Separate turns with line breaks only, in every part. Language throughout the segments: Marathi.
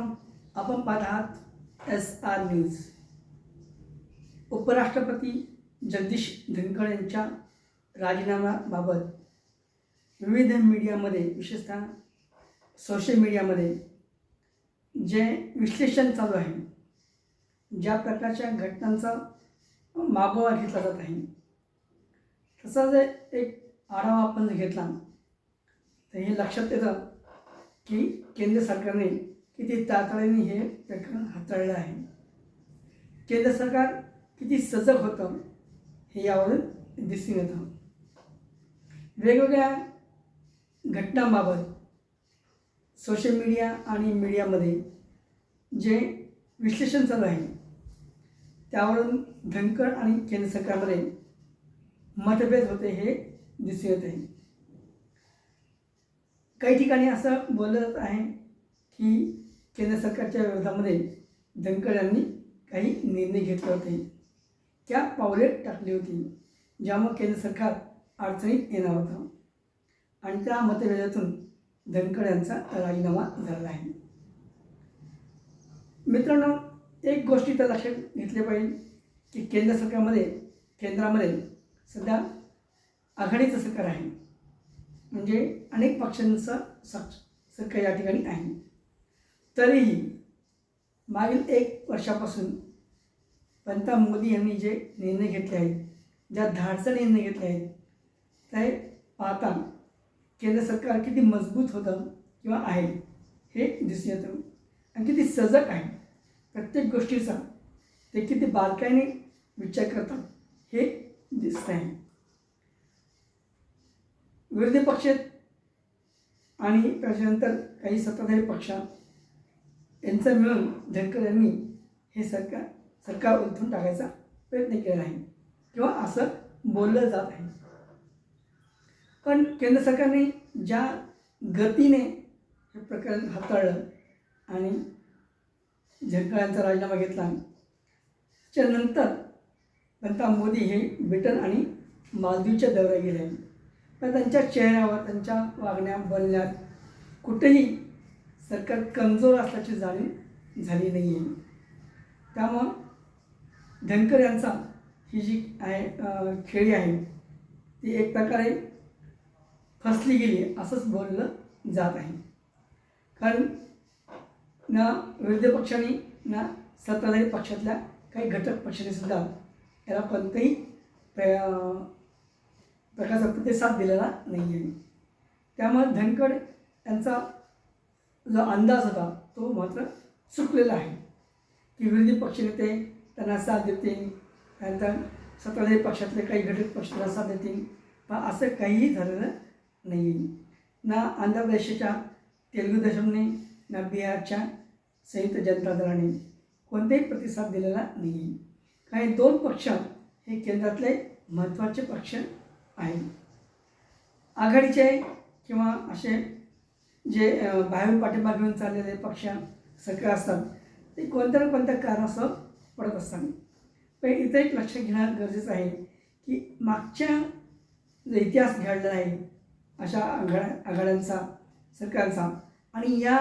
मित्रांनो आपण पाहत आहात एस आर न्यूज उपराष्ट्रपती जगदीश धनखड यांच्या राजीनाम्याबाबत विविध मीडियामध्ये विशेषतः सोशल मीडियामध्ये जे विश्लेषण चालू आहे ज्या प्रकारच्या घटनांचा मागोवा घेतला जात आहे तसा जर एक आढावा आपण घेतला तर हे लक्षात येतं की केंद्र सरकारने किती तातडीने हे प्रकरण हाताळलं आहे. केंद्र सरकार किती सजग होतं हे यावरून दिसून येतं. वेगवेगळ्या घटनांबाबत सोशल मीडिया आणि मीडियामध्ये जे विश्लेषण चालू आहे त्यावरून धनकर आणि केंद्र सरकारमध्ये मतभेद होते हे दिसून येत आहे. काही ठिकाणी असं बोललं जात आहे की केंद्र सरकारच्या विरोधामध्ये धनकड यांनी काही निर्णय घेतले होते. त्या पावले टाकली होती ज्यामुळे केंद्र सरकार अडचणीत येणार होतं. आणि त्या मतभेदातून धनकड यांचा राजीनामा झाला आहे मित्रांनो एक गोष्टी तर लक्षात घेतली पाहिजे की केंद्र सरकारमध्ये केंद्रामध्ये सध्या आघाडीचं सरकार आहे. म्हणजे अनेक पक्षांचं सक्ष सरकार या ठिकाणी आहे. तरीही मागील एक वर्षापासून पंतप्रधान मोदी यांनी जे निर्णय घेतले आहेत ज्या धाडसा निर्णय घेतले आहेत ते पाहता केंद्र सरकार किती मजबूत होतं किंवा आहे हे दिसून येतं. आणि किती सजग आहे. प्रत्येक गोष्टीचा ते किती बारकाईने विचार करतात हे दिसत आहे. विरोधी पक्ष आणि त्याच्यानंतर काही सत्ताधारी पक्षात यांचं मिळून धनकर यांनी हे सरकार सरकार उलथून टाकायचा प्रयत्न केला आहे. किंवा असं बोललं जात आहे. पण केंद्र सरकारने ज्या गतीने हे प्रकरण हाताळलं आणि धनकर यांचा राजीनामा घेतला त्याच्यानंतर पंतप्रधान मोदी हे ब्रिटन आणि मालदीवच्या दौऱ्या गेले. पण त्यांच्या चेहऱ्यावर त्यांच्या वागण्या बोलण्यात कुठेही सरकार कमजोर असल्याची जाणीव झाली नाही आहे त्यामुळं धनकर यांचा ही जी आहे खेळी आहे ती एक प्रकारे फसली गेली असंच बोललं जात आहे. कारण ना विरोधी पक्षांनी ना सत्ताधारी पक्षातल्या काही घटक पक्षांनी सुद्धा याला कोणताही प्रकारचा प्रतिसाद दिलेला नाही आहे त्यामुळे धनकड यांचा जो अंदाज होता तो मात्र चुकलेला आहे. की विरोधी पक्षनेते त्यांना साथ देतील त्यानंतर सत्ताधारी पक्षातले काही घटक पक्ष त्यांना साथ देतील पण असं काहीही झालेलं नाही ना आंध्र प्रदेशाच्या तेलुगू देशमने ना बिहारच्या संयुक्त जनता दलाने कोणताही प्रतिसाद दिलेला नाही काही दोन पक्ष हे केंद्रातले महत्त्वाचे पक्ष आहेत. आघाडीचे किंवा असे जे बाहेरून पाठिंबा घेऊन चाललेले पक्ष सरकार असतात ते कोणत्या ना कोणत्या कारणासह पडत असतात. पण इथं एक लक्ष घेणं गरजेचं आहे की मागच्या जो इतिहास घडलेला आहे अशा आघाड्या आघाड्यांचा सरकारचा आणि या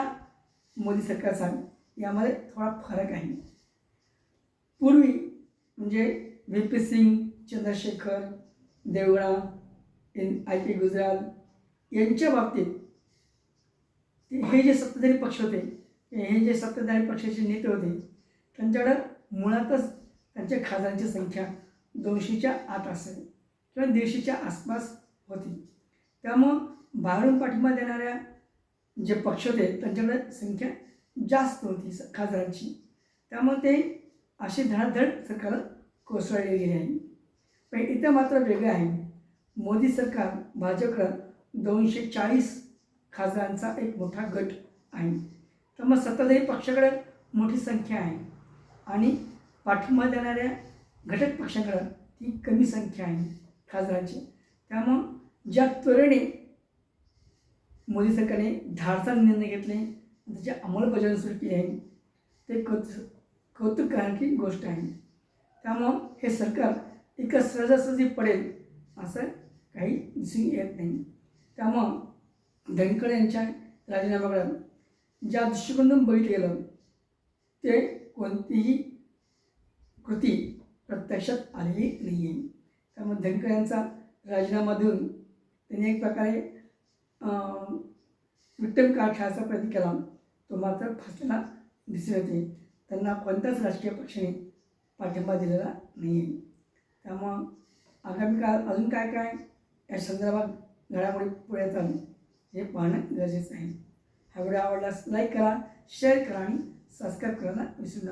मोदी सरकारचा यामध्ये थोडा फरक आहे. पूर्वी म्हणजे V P Singh Chandrashekhar Deve Gowda N I P Gujral यांच्या बाबतीत हे जे सत्ताधारी पक्ष होते हे जे सत्ताधारी पक्षाचे नेते होते त्यांच्याकडं मुळातच त्यांच्या खासदारांची संख्या दोनशेच्या आत असेल किंवा दीडशेच्या आसपास होती. त्यामुळं बाहेरून पाठिंबा देणाऱ्या जे पक्ष होते त्यांच्याकडे संख्या जास्त होती स- खासदारांची. त्यामुळे ते असे धडाधड सरकार कोसळले गेले आहे. पण इथं मात्र वेगळं आहे. मोदी सरकार भाजपकडं दोनशे चाळीस खासदारांचा एक मोठा गट आहे. त्यामुळे सत्ताधारी पक्षाकडे मोठी संख्या आहे. आणि पाठिंबा देणाऱ्या घटक पक्षाकडं ती कमी संख्या आहे खासदारांची त्यामुळं ज्या त्वरेने मोदी सरकारने धाडसा निर्णय घेतले त्याची अंमलबजावणी सुरू केली आहे ते कौत कौतुकाची गोष्ट आहे. त्यामुळं हे सरकार एका सहजासहजी पडेल असं काही दिसून येत नाही. त्यामुळं धनकड यांच्या राजीनाम्याकडं ज्या दृष्टिकोनातून बघितलं गेलं ते कोणतीही कृती प्रत्यक्षात आलेली नाही आहे त्यामुळे धनकर यांचा राजीनामा देऊन त्यांनी एक प्रकारे अं, विठ्ठल काळ खेळायचा प्रयत्न केला. तो मात्र फसलेला दिसून येते. त्यांना कोणत्याच राजकीय पक्षाने पाठिंबा दिलेला नाही आहे त्यामुळं आगामी काळात अजून काय काय या संदर्भात घडामोडी पुढे येतात. हे पाहणं गरजेचं आहे. हा व्हिडिओ आवडल्यास लाईक करा शेअर करा आणि सबस्क्राईब करायला विसरू नका.